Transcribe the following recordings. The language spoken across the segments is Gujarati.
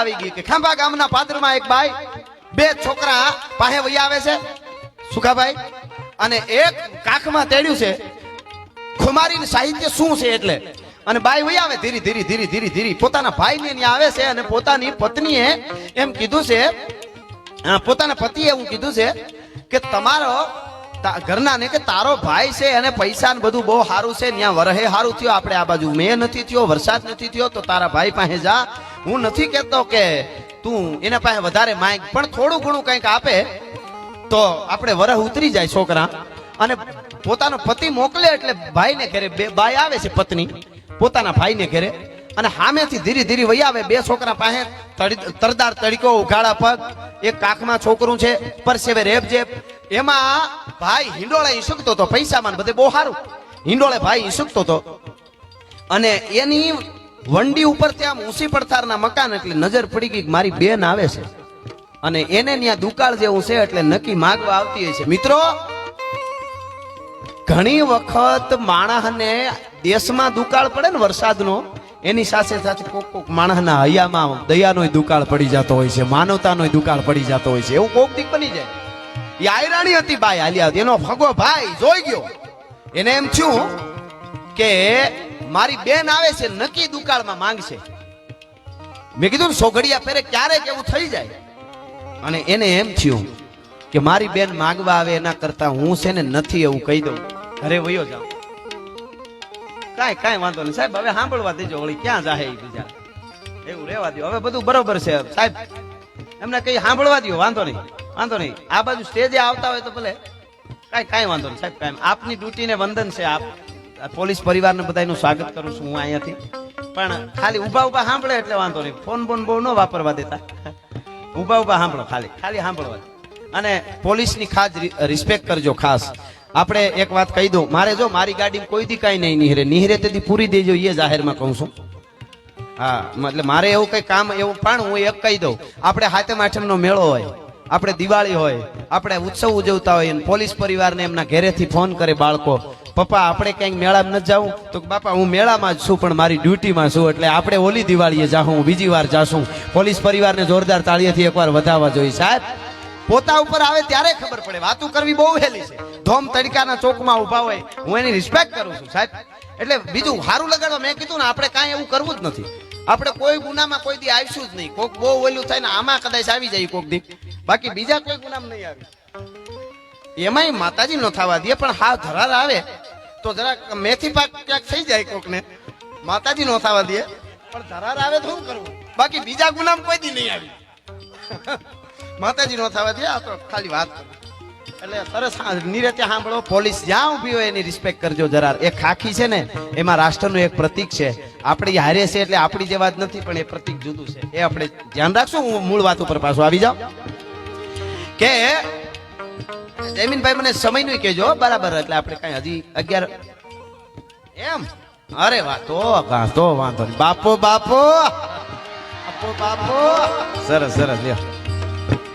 આવી ગઈ કે ખાંભા ગામના પાદરમાં એક બાઈ બે છોકરા પાસે વહી આવે છે. સુખાભાઈ, અને એક કાખમાં તેડ્યું છે. ખુમારી સાહિત્ય શું છે એટલે? અને બાઈ વહી આવે, ધીરે ધીરે ધીરે ધીરે ધીરે. પોતાના ભાઈને ત્યાં આવે છે અને પોતાની પત્નીએ એમ કીધું છે પોતાના પતિએ એવું કીધું છે કે તમારો ઘરના ને કે તારો ભાઈ છે અને પૈસા ને બધું બહુ સારું છે ત્યાં વરહે સારું થયો, આપણે આ બાજુ મેં નથી થયો, વરસાદ નથી થયો, તો તારા ભાઈ પાસે જા. હું નથી કહેતો કે તું એના પાસે વધારે માંગ, પણ થોડું ઘણું કંઈક આપે, તો આપણે વરહ ઉતરી જાય છોકરા. અને પોતાનો પતિ મોકલે એટલે ભાઈને ઘરે બે, બાઈ આવે છે પત્ની, પોતાના ભાઈને ઘરે. અને સામેથી ધીરે ધીરે વહી આવે, બે છોકરા પાસે તરદાર તડકો, ઉઘાડા પગ, એક કાખમાં છોકરું છે, પરસેવે રેપ જેપ એમાં ભાઈ હિંડોળે ઈસુકતો હતો પૈસામાં બધે બહુ સારું. હિંડોળે ભાઈ ઈસુકતો હતો અને એની વંડી ઉપર ત્યાં ઊંસી પડતારના મકાન એટલે નજર પડી ગઈ મારી બેન આવે છે. અને એને ત્યાં દુકાળ જેવું છે એટલે નક્કી માગવા આવતી હોય છે. મિત્રો, ઘણી વખત માણસને દેશમાં દુકાળ પડે ને વરસાદનો, એની સાથે સાથે કોક કોક માણસના હૈયામાં દયાનો દુકાળ પડી જતો હોય છે માનવતાનો દુકાળ પડી જતો હોય છે. એવું કોક દીક બની જાય. એ આયરાણી હતી બાઈ હાલી આવતી. એનો ફગો ભાઈ જોઈ ગયો. એને એમ થયું કે મારી બેન આવે છે, નક્કી દુકાળમાં માંગશે. મેં કીધું ને સોઘડિયા પહેરે ક્યારેક એવું થઈ જાય. અને એને એમ થયું કે મારી બેન માંગવા આવે એના કરતા હું છે ને નથી એવું કહી દઉં. ઘરે વયો જાઉં. કાંઈ કાંઈ વાંધો નહીં. સાહેબ, હવે સાંભળવા દેજો, વળી ક્યાં જાહે બીજા. એવું રહેવા દો હવે બધું બરોબર છે. સાહેબ, એમને કઈ સાંભળવા દો વાંધો નહીં. વાંધો નહીં. આ બાજુ સ્ટેજે આવતા હોય તો ભલે. કાંઈ કાંઈ વાંધો નહીં. સાહેબ, કાંઈ આપની ડ્યુટીને વંદન છે. આપ પોલીસ પરિવારને બધાનું સ્વાગત કરું છું હું અહીંયાથી. પણ ખાલી ઊભા ઊભા સાંભળે એટલે વાંધો નહીં. ફોન બોન બહુ ન વાપરવા દેતા. ઊભા ઊભા સાંભળો, ખાલી ખાલી સાંભળવા અને પોલીસની ખાસ રિસ્પેક્ટ કરજો ખાસ. આપણે એક વાત કહી દઉં. મારે જો, મારી ગાડી કોઈ દી કાંઈ નહીં નિહરે. નિહરે તેથી પૂરી દેજો એ જાહેરમાં કહું છું. હા એટલે મારે એવું કઈ કામ એવું પણ હું એક કહી દઉં. આપણે હાથે આઠમનો મેળો હોય. આપણે દિવાળી હોય, આપણે ઉત્સવ ઉજવતા હોય પોલીસ પરિવારને એમના ઘેરેથી ફોન કરે બાળકો, પપ્પા, આપણે ક્યાંક મેળામાં ન જાઉં? તો, બાપા, હું મેળામાં જ છું, પણ મારી ડ્યુટીમાં છું, એટલે આપણે ઓલી દિવાળીએ જાઉં બીજી વાર જાશું. પોલીસ પરિવારને જોરદાર તાળીએથી એકવાર વધાવવા જોઈએ. સાહેબ, પોતા ઉપર આવે ત્યારે ખબર પડે. વાતું કરવી બહુ વહેલી છે. ધોમ તડકાના ચોકમાં ઊભા હોય, હું એની રિસ્પેક્ટ કરું છું. સાહેબ, એટલે બીજું સારું લગાડવા મેં કીધું ને, આપણે કાંઈ એવું કરવું જ નથી. આપણે કોઈ ગુનામાં કોઈ દી આવીશું જ નહીં. કોક બહુ ઓલું થાય ને આમાં કદાચ આવી જાય કોક દી. બાકી બીજા કોઈ ગુનામાં નહીં આવે. એમાંય માતાજી નો થવા દે, પણ હા, ધરાર આવે. તો જરાક મેથી પાક ક્યાંક થઈ જાય કોકને. માતાજી નો થવા દે, પણ ધરાર આવે તો શું કરવું? બાકી બીજા ગુનામાં કોઈ દી નહીં આવી. માતાજી નો થવા દે, આ તો ખાલી વાત. એટલે સરસ નિરતે સાંભળો, પોલીસ જ્યાં ઊભી હોય એની રિસ્પેક્ટ કરજો જરા એ ખાખી છે ને, એમાં રાષ્ટ્રનું એક પ્રતીક છે. આપણી હારે છે એટલે આપણી જે વાત નથી પણ એ પ્રતિક જુદું છે. એ આપણે ધ્યાન રાખશું હું મૂળ વાત ઉપર પાછું આવી જાઉં. કે જયમીનભાઈ મને સમયનું કહેજો હો, બરાબર એટલે આપણે કઈ હજી અગિયાર એમ? અરે વાતો વાંધો વાંધો બાપો બાપો! બાપો બાપો! સરસ સરસ લ્યો.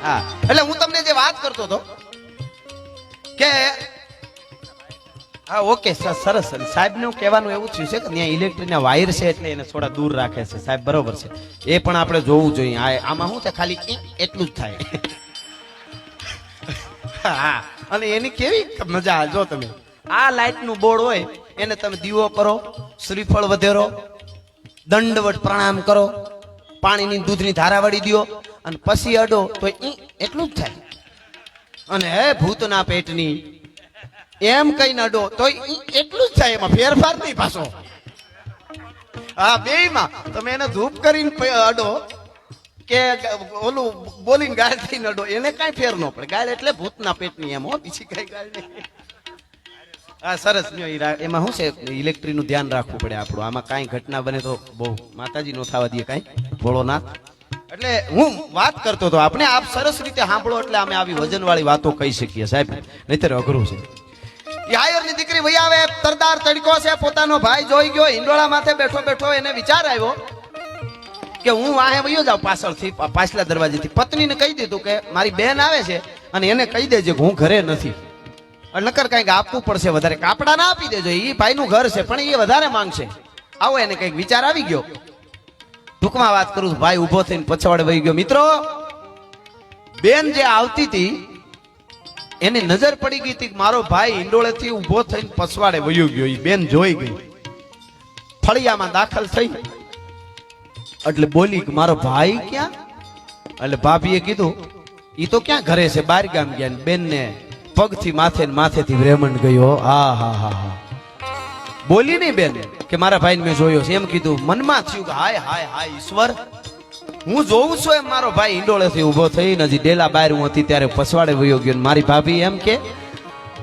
હા એટલે હું તમને જે વાત કરતો હતો કે હા, ઓકે, સર- સરસ સાહેબનું કહેવાનું એવું થયું છે કે ત્યાં ઇલેક્ટ્રિકના વાયર છે એટલે એને થોડા દૂર રાખે છે. સાહેબ, બરોબર છે. એ પણ આપણે જોવું જોઈએ. આ, આમાં શું છે? ખાલી એટલું જ થાય. હા, અને એની કેવી મજા જો તમે. આ લાઇટનું બોર્ડ હોય, એને તમે દીવો કરો, શ્રીફળ વધેરો, દંડવટ પ્રણામ કરો, પાણીની દૂધની ધારા વળી દ્યો અને પછી અડો, તો એટલું જ થાય. અને હે ભૂતના પેટની એમ કઈ નડો તો એટલું જ થાય એમાં, ફેરફાર નહીં પાછો. હા, બેયમાં, તમે એને ધૂપ કરીને અડો, કે ઓલું બોલીને ગાળ થઈ નડો એને કાંઈ ફેર ન પડે. ગાળ એટલે ભૂતના પેટની એમ, હો, બીજી કઈ ગાળ નહીં. હા, સરસ એમાં શું છે? ઇલેક્ટ્રિકનું ધ્યાન રાખવું પડે આપણું. આમાં કાંઈ ઘટના બને તો બહુ માતાજી નો થવા દઈએ કાંઈ. ભોળોનાથ. એટલે હું વાત કરતો હતો આપણે આપ સરસ રીતે સાંભળો એટલે અમે આવી વજનવાળી વાતો કહી શકીએ, સાહેબ. નહીતર અઘરું છે. યાયરની દીકરી વહી આવે તરદાર તડકો છે, પોતાનો ભાઈ જોઈ ગયો, હિંડોળા માથે બેઠો બેઠો એને વિચાર આવ્યો કે હું વાહે વયો જાઉં પાછળથી પાછલા દરવાજેથી. પત્નીને કહી દીધું કે મારી બેન આવે છે અને એને કહી દેજે કે હું ઘરે નથી. નકર કંઈક આપવું પડશે વધારે. કાપડા ના આપી દેજો એ ભાઈનું ઘર છે, પણ એ વધારે માંગશે. આવો એને કંઈક વિચાર આવી ગયો. ટૂંકમાં વાત કરું ભાઈ ઊભો થઈને પછવાડે વહી ગયો. મિત્રો, બેન જે આવતી હતી એની નજર પડી ગઈ હતી મારો ભાઈ ઈંડોળેથી ઊભો થઈને પસવાડે વયું ગયો. એ બેન જોઈ ગઈ. ફળિયામાં દાખલ થઈ. એટલે બોલી કે મારો ભાઈ ક્યાં? એટલે ભાભીએ કીધું એ તો ક્યાં ઘરે છે? બાર ગામ ગયા બેનને પગથી માથે માથેથી રેમંડ ગયો. હા હા હા હા. બોલી નહીં બેન કે મારા ભાઈને મેં જોયો છે. એમ કીધું, મનમાં થયું કે હાય હાય હાય, ઈશ્વર. હું જોઉં છું એમ મારો ભાઈ ઈંડોળેથી ઊભો થઈને હજી ડેલા બહાર હતી ત્યારે પછવાડે વયો ગયો મારી ભાભી એમ કે,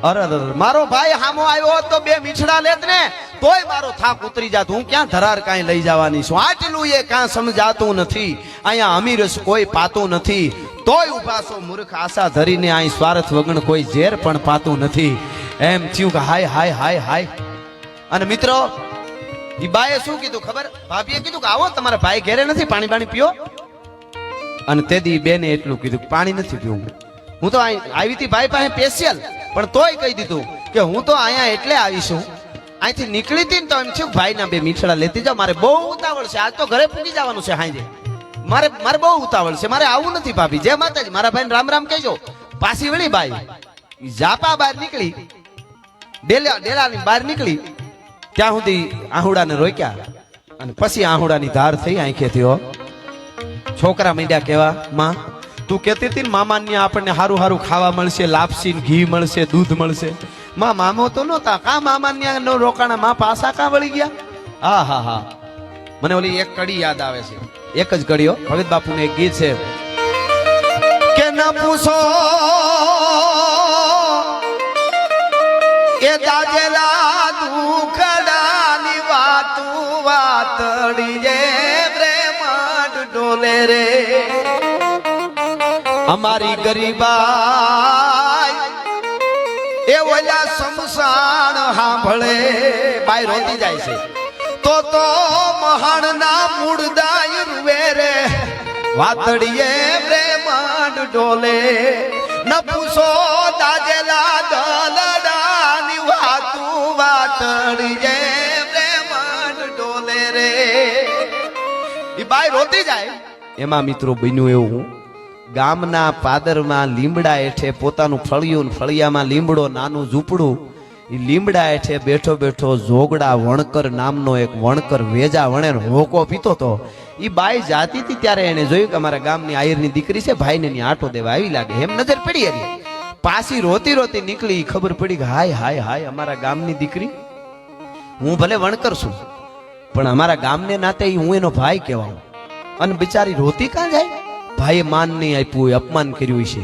અરે મારો ભાઈ હામો આવ્યો તો બે મીઠડા લેત ને, તોય મારો થાક ઉતરી જાત. હું ક્યાં ધરાર કાંઈ લઈ જવાની છું? આટલું એ કાં સમજાતું નથી. અહીંયા અમીરસ કોઈ પાતું નથી. તોય ઊભા છો મૂર્ખ આશા ધરીને અહીં સ્વાર્થ વગણ કોઈ ઝેર પણ પાતું નથી. એમ થયું કે, હાય હાય હાય હાય. અને મિત્રો ઈ બાએ શું કીધું ખબર? ભાભીએ કીધું કે આવો, તમારા ભાઈ ઘેરે નથી, પાણી પાણી પીઓ. અને તે દી બેને એટલું કીધું પાણી નથી પીવું. હું તો આવી હતી ભાઈ પાસે સ્પેશિયલ પણ તોય કહી દીધું કે હું તો અહીંયા એટલે આવીશું અહીંથી નીકળી હતી ને તો એમ થયું ભાઈના બે મીઠડા લેતી જાઓ. મારે બહુ ઉતાવળ છે. આજ તો ઘરે પૂગી જવાનું છે હાંજે. મારે મારે બહુ ઉતાવળ છે. મારે આવું નથી ભાભી. જે માતાજી. મારા ભાઈને રામ રામ કહેજો. પાછી વળી બાઈ. જાપા બહાર નીકળી. ડેલા, ડેલાની બહાર નીકળી. ત્યાં સુધી આહુડાને રોક્યા? અને પછી આહુડાની ધાર થઈ આંખે થયો છોકરા મીંડ્યા કેવા? માં, તું કહેતી હતી ને મામાને આપણને સારું હારું ખાવા મળશે લાપસી ઘી મળશે, દૂધ મળશે. માં, મામો તો નહોતા. કા મામાને નો રોકાણા? માં પાસા કા વળી ગયા? હા હા હા. મને ઓલી એક કડી યાદ આવે છે. એક જ કડીઓ ભગત બાપુનું એક ગીત છે. કે ન પૂછો એ દાજેલા રે. અમારી ગરીબાઈ, એ ઓલા સમસાણ સાંભળે બાઈ રોતી જાય છે. તો તો મહાણના મૂળદાય રૂવે રે. વાતડીએ પ્રેમાડ ડોલે ન પૂછો દાજેલા દલડાની વાતું વાતડીએ ઈ રોતી જાય. એમાં મિત્રો બન્યું એવું ગામના પાદરમાં લીમડા હેઠે પોતાનું ફળિયું ફળિયામાં લીમડો નાનું ઝૂંપડું. એ લીમડા હેઠે બેઠો બેઠો જોગડા વણકર નામનો એક વણકર વેજા વણે હોકો પીતો હતો એ બાઈ જાતી હતી ત્યારે એને જોયું કે અમારા ગામની આયરની દીકરી છે, ભાઈને ની આટો દેવા આવી લાગે. એમ નજર પડી હતી પાછી રોતી રોતી નીકળી ખબર પડી કે હાય હાય હાય, અમારા ગામની દીકરી. હું ભલે વણકર છું, પણ અમારા ગામને નાતે હું એનો ભાઈ કહેવાઉં. અને બિચારી રોતી કાં જાય? ભાઈએ માન નહીં આપ્યું હોય અપમાન કર્યું છે.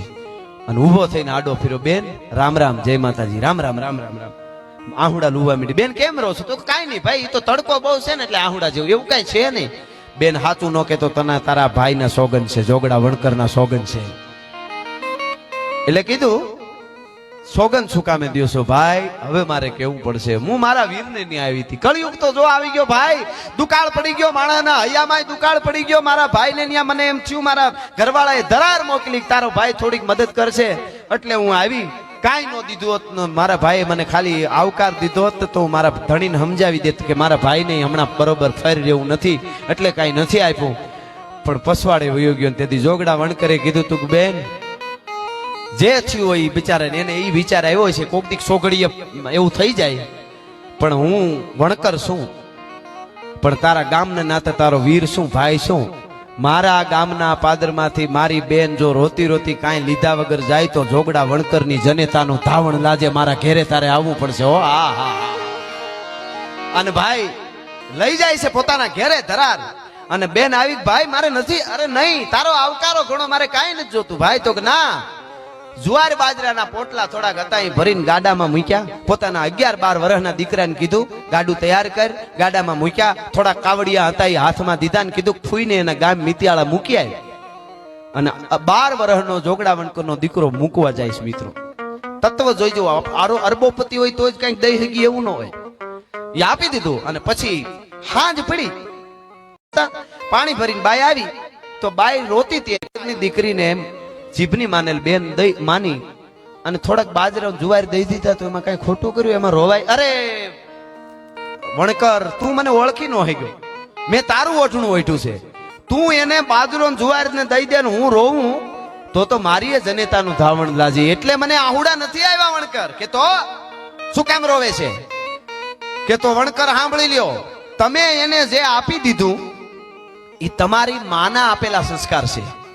અને ઊભો થઈને આડો ફેરો બેન, રામ રામ, જય માતાજી, રામ રામ રામ રામ રામ. આહુડા લુવા મીડી, બેન, કેમ રહો છો? તો કાંઈ નહીં ભાઈ એ તો તડકો બહુ છે ને એટલે આહુડા જેવું, એવું કાંઈ છે નહીં. બેન હાચું ન કે તો તના, તારા ભાઈના સોગન છે, જોગડા વણકરના સોગન છે. એટલે કીધું સોગન શું કામે દિવસો, ભાઈ, હવે મારે કેવું પડશે? હું મારા વીરને ની આવી હતી. કળિયુગ તો જો આવી ગયો, ભાઈ, દુકાળ પડી ગયો માણાના હૈયામાં દુકાળ પડી ગયો. મારા ભાઈને ન્યા મને એમ થયું, મારા ઘરવાળાએ ધરાર મોકલી, તારો ભાઈ થોડીક મદદ કરશે. એટલે હું આવી. કાંઈ ન દીધું હોત મારા ભાઈએ મને ખાલી આવકાર દીધો હોત, તો મારા ધણીને સમજાવી દેત કે મારા ભાઈને હમણાં બરોબર ફરી રહેવું નથી, એટલે કાંઈ નથી આપ્યું. પણ પસવાડે વયો ગયો તેથી જોગડા વણકરે કીધું તું બેન જે થયું હોય બિચારાને, એને એ વિચાર આવ્યો છે કોક દીક સોગડીએ એવું થઈ જાય. પણ હું વણકર છું. પણ તારા ગામના નાતે તારો વીર શું, ભાઈ શું? મારા ગામના પાદરમાંથી મારી બેન જો રોતી રોતી કાંઈ લીધા વગર જાય તો જોગડા વણકરની જનેતાનું ધાવણ લાજે મારા ઘેરે તારે આવવું પડશે. હા હા હા. અને ભાઈ, લઈ જાય છે પોતાના ઘેરે ધરાર. અને બેન આવી ભાઈ, મારે નથી, અરે નહીં, તારો આવકારો ઘણો, મારે કાંઈ નથી જોતું. ભાઈ, તો કે, ના જુવાર બાજરાના પોટલા થોડાક હતા, એ ભરીને ગાડામાં મૂક્યા. પોતાના અગિયાર બાર વર્ષના દીકરાને કીધું, ગાડું તૈયાર કર. ગાડામાં મૂક્યા. થોડા કાવડિયા હતા, એ હાથમાં દીધા ને કીધું ફૂઈને એના ગામ મિતિયાળા મૂક્યા અને બાર વર્ષનો જોગડા વણકરનો દીકરો મૂકવા જાય છે, મિત્રો. તત્વ જોઈજો આરો અરબોપતિ હોય તો જ કંઈક દઈ શકી એવું ન હોય. એ આપી દીધું અને પછી હાંજ પડી. પાણી ભરીને બાય આવી. તો બાય રોતી હતી દીકરીને એમ જીભની માનેલ બેન દઈ માની અને થોડાક બાજરા જુવાર દઈ દીધા તો એમાં કઈ ખોટું કર્યું, એમાં રોવાય. અરે, વણકર, તું મને ઓળખી નો ગયો મેં તારું ઓઠણું ઓઠ્યું છે. તું એને બાજરો જુવાર ને દઈ દે હું રોવું, તો તો મારી જનેતાનું ધાવણ લાજી. એટલે મને આહુડા નથી આવ્યા વણકર. કે તો શું કેમ રોવે છે? કે તો વણકર સાંભળી લ્યો, તમે એને જે આપી દીધું એ તમારી માના આપેલા સંસ્કાર છે.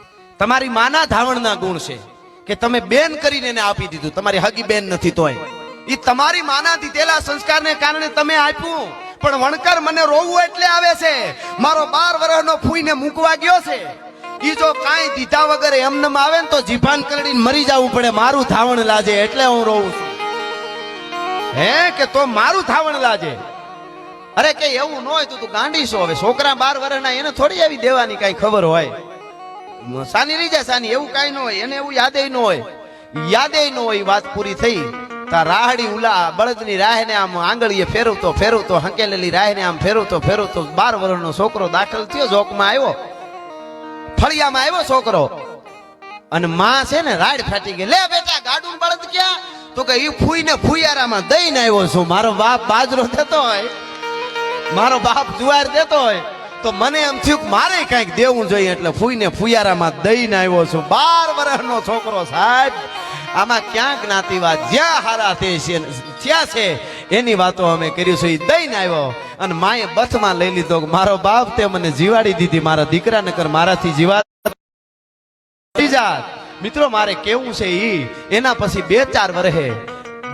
તમારી માના ધાવણના ગુણ છે કે તમે બેન કરીને એને આપી દીધું. તમારી હગી બેન નથી તોય. એ તમારી માના દીધેલા સંસ્કારને કારણે તમે આપ્યું. પણ વણકર મને રોવું એટલે આવે છે. મારો બાર વર્ષનો ફૂઈને મૂકવા ગયો છે. ઈ જો કાંઈ દીધા વગર એમનેમ આવે ને તો જીભાન કરડીને મરી જવું પડે. મારું ધાવણ લાજે એટલે હું રોવું છું. હે કે તો મારું ધાવણ લાજે? અરે કે એવું ન હોય તો તું ગાંડી છો હવે છોકરા બાર વર્ષના એને થોડી આવી દેવાની કઈ ખબર હોય. સાની રહી જાય, સાની. એવું કઈ ન હોય, એને એવું યાદે ન હોય. યાદે ન હોય વાત પૂરી થઈ. તા રાહડી ઉલા, બળદની રાહને આમ આંગળીએ ફેરવતો ફેરવતો, હંકેલેલી રાહને આમ ફેરવતો ફેરવતો. બાર વર્ષનો છોકરો દાખલ થયો, જોકમાં આવ્યો. ફળિયામાં આવ્યો છોકરો. અને માં છે ને, રાડ ફાટી ગઈ. લે બેટા, ગાડું બળદ ક્યાં? તો કે ઈ ફૂઈને ફૂયારામાં દઈને આવ્યો છું. મારો બાપ બાજરો દેતો હોય. મારો બાપ જુવાર દેતો હોય. તો મને એમ થયું મારે કાંઈક દેવું જોઈએ એટલે ફૂઈને ફુયારામાં દઈને આવ્યો છું. બાર વર્ષનો છોકરો સાહેબ, આમાં ક્યાં જ્ઞાતિવાદ? જ્યાં હારા તે છે થયા છે, એની વાતો અમે કર્યું છે એ દઈને આવ્યો. અને માએ બથમાં લઈ લીધો મારો બાપ તે મને જીવાડી દીધી, મારા દીકરા નકર મારાથી જીવા મિત્રો, મારે કેવું છે ઈ? એના પછી બે ચાર વર્ષે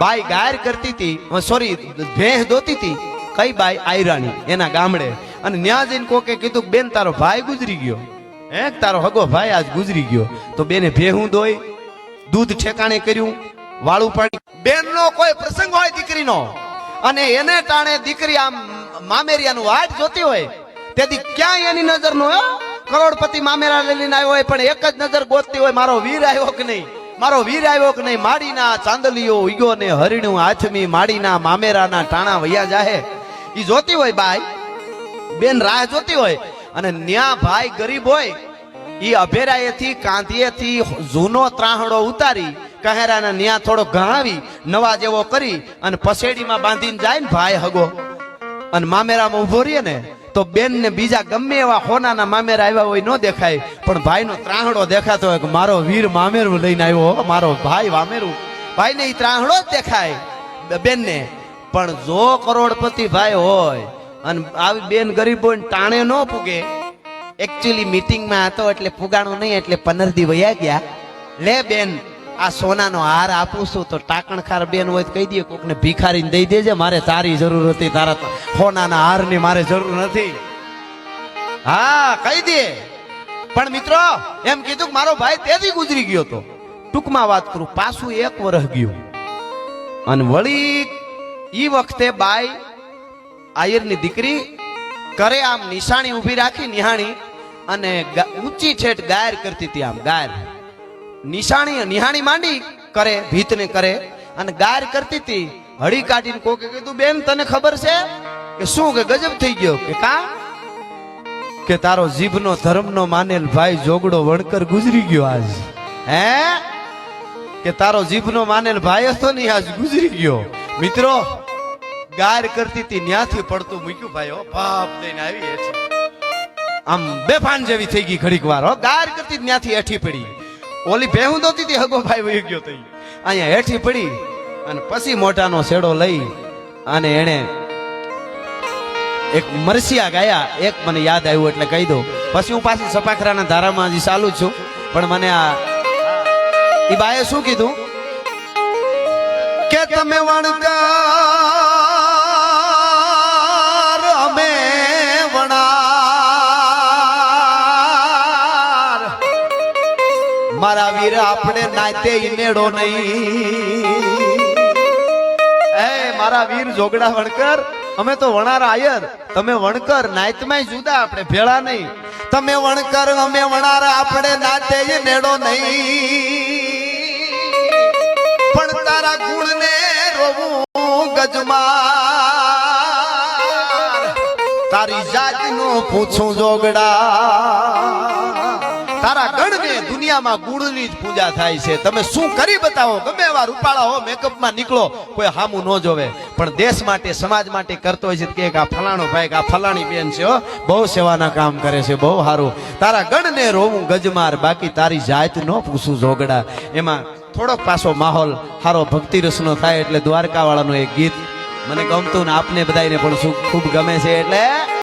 બાઈ ગાયર કરતી હતી સોરી ભેંસ દોતી હતી, કઈ બાઈ આયરાણી, એના ગામડે. અને ન્યા જઈને કોકે કીધું બેન, તારો ભાઈ ગુજરી ગયો. હે તારો હગો ભાઈ આજ ગુજરી ગયો. તો બેને ભેહું દોઈ, દૂધ ઠેકાણે કર્યું, વાળું પાણી. બેનનો કોઈ પ્રસંગ હોય દીકરીનો. અને એને ટાણે દીકરી આમ મામેરિયાનું વાટ જોતી હોય. તેથી ક્યાંય એની નજર નો કરોડપતિ મામેરા લઈને આવ્યો હોય, પણ એક જ નજર ગોતતી હોય, મારો વીર આવ્યો કે નહીં? મારો વીર આવ્યો કે નહીં? માડીના ચાંદલીઓ ઉગ્યો ને હરિણું આથમી માડીના મામેરાના ટાણા વૈયા જાહે. એ જોતી હોય બાઈ બેન રાહ જોતી હોય અને ન્યા ભાઈ ગરીબ હોય એ અભેરાએથી કાંધીએથી જૂનો ત્રાહડો ઉતારી, કહેરાને ન્યા થોડો ઘણાવી નવા જેવો કરી અને પસેડીમાં બાંધીને જાય ને ભાઈ હગો. અને મામેરામાં ઊભો રહીએ ને, તો બેન ને બીજા ગમે એવા હોનાના મામેરા આવ્યા હોય ન દેખાય, પણ ભાઈનો ત્રાહડો દેખાતો હોય કે મારો વીર મામેરું લઈને આવ્યો મારો ભાઈ વામેરું ભાઈને એ ત્રાહડો જ દેખાય બેન ને પણ જો કરોડપતિ ભાઈ હોય અને આવી બેન ગરીબ ટાણે ન પૂગે એકચ્યુઅલી મીટિંગમાં હતો એટલે પુગાણું નહીં, એટલે પંદર દી વયા ગયા. લે બેન, આ સોનાનો હાર આપું છું, તો ટાકણખાર બેન હોય કહી દે, કોકને ભિખારીને દઈ દેજે, મારે તારી જરૂર હતી, તારા સોનાના હારની મારે જરૂર નથી. હા, કહી દે. પણ મિત્રો, એમ કીધું કે મારો ભાઈ તેથી ગુજરી ગયો તો. ટૂંકમાં વાત કરું, પાછું એક વર્ષ ગયું. અને વળી એ વખતે બાઈ આયરની દીકરી કરે આમ નિશાણી ઊભી રાખી, નિહાણી અને ઊંચી છેટ ગાયર કરતી હતી આમ, ગાયર. નિશાણી નિહાણી માંડી કરે, ભીતને કરે અને ગાયર કરતી હતી. હળી કાઢીને કોકે કીધું, બેન, તને ખબર છે કે શું કે ગજબ થઈ ગયો? કે, કા? કે, તારો જીભનો ધર્મનો માનેલ ભાઈ જોગડો વણકર ગુજરી ગયો આજ. હે? કે, તારો જીભનો માનેલ ભાઈ હતો ને આજ ગુજરી ગયો. મિત્રો ગાર કરતી હતી, ન્યાથી પડતું મૂક્યું ભાઈ, હો બાપ દઈને આવી છે આમ બેફાન જેવી થઈ ગઈ ઘડીક વાર, હો, ગાર કરતી ન્યાથી હેઠી પડી. ઓલી ભેહું દોતી હતી, હગો ભાઈ, વહી ગયો થઈ અહીંયા હેઠી પડી અને પછી મોટાનો છેડો લઈ અને એણે એક મરસિયા ગાયા. એક મને યાદ આવ્યું એટલે કહી દો પછી હું પાછી સપાખરાના ધારામાં હજી ચાલુ છું. પણ મને આ એ બાએ શું કીધું? કે તમે વણકાર મારા વીર આપણે નાતે ઈનેડો નહીં. એ, મારા વીર જોગડા વણકર, અમે તો વણાર આયર. તમે વણકર નાતમાં જુદા આપણે, ભેળા નહીં. તમે વણકર, અમે વણાર, આપણે નાતે નેડો નહીં. પણ તારા ગુણને રોવું ગજમાં તારી જાતનું પૂછું જોગડા. દુનિયામાં ગુણની જ પૂજા થાય છે. તમે શું કરી બતાવો? ગમે એવા રૂપાળા હો, મેકઅપમાં નીકળો, કોઈ હામું ન જોવે. પણ દેશ માટે, સમાજ માટે કરતો હોય છે કે આ ફલાણો ભાઈ આ ફલાણી બેન છે બહુ સેવાના કામ કરે છે, બહુ સારું. તારા ગણને રોવું ગજમાર, બાકી તારી જાત ન પૂછું ઝોગડા. એમાં થોડોક પાછો માહોલ સારો ભક્તિ રસનો થાય એટલે દ્વારકા વાળાનું એક ગીત. મને ગમતું ને આપને બધાને પણ ખૂબ ગમે છે એટલે